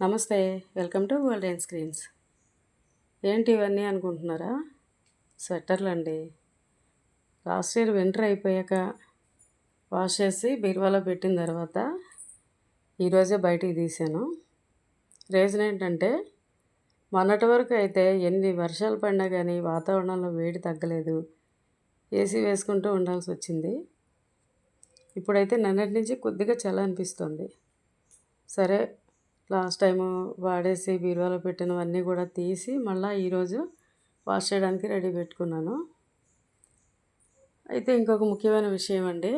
నమస్తే welcome to golden screens. ఏంటి ఇవన్నీ అనుకుంటున్నారా? స్వెటర్లు అండి లాస్ట్ ఇయర్ వింటర్ అయిపోయాక వాష్ చేసి బీరువాలో పెట్టిన తర్వాత ఈరోజే బయటికి తీసాను రీజన్ ఏంటంటే మొన్నటి వరకు అయితే ఎన్ని వర్షాలు పడినా కానీ వాతావరణంలో వేడి తగ్గలేదు. ఏసీ వేసుకుంటూ ఉండాల్సి వచ్చింది. ఇప్పుడైతే నిన్నటి నుంచి కొద్దిగా చల్ల అనిపిస్తుంది. సరే లాస్ట్ టైము వాడేసి బీరువాలో పెట్టినవన్నీ కూడా తీసి మళ్ళీ ఈరోజు వాష్ చేయడానికి రెడీ పెట్టుకున్నాను. అయితే ఇంకొక ముఖ్యమైన విషయం అండి.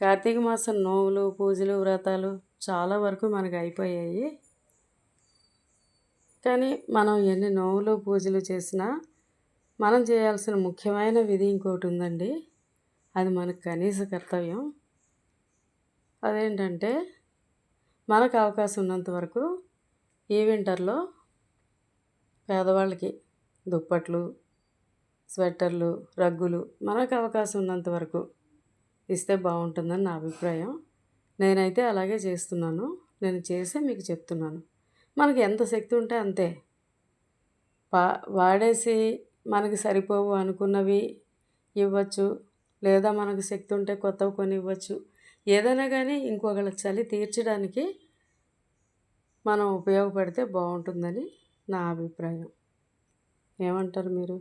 కార్తీక మాసం నోవులు పూజలు వ్రతాలు చాలా వరకు మనకు అయిపోయాయి. కానీ మనం ఎన్ని నోవులు పూజలు చేసినా మనం చేయాల్సిన ముఖ్యమైన విధి ఇంకోటి ఉందండి. అది మనకు కనీస కర్తవ్యం. అదేంటంటే మనకు అవకాశం ఉన్నంత వరకు ఈ వింటర్లో పేదవాళ్ళకి దుప్పట్లు స్వెటర్లు రగ్గులు మనకు అవకాశం ఉన్నంత వరకు ఇస్తే బాగుంటుందని నా అభిప్రాయం. నేనైతే అలాగే చేస్తున్నాను. నేను చేసే మీకు చెప్తున్నాను. మనకి ఎంత శక్తి ఉంటే అంతే. పా వాడేసి మనకి సరిపోవు అనుకున్నవి ఇవ్వచ్చు. లేదా మనకు శక్తి ఉంటే కొత్తవి కొని ఇవ్వచ్చు ఏదైనా కానీ ఇంకొకళ్ళ చలి తీర్చడానికి మనం ఉపయోగపడితే బాగుంటుందని నా అభిప్రాయం. ఏమంటారు మీరు?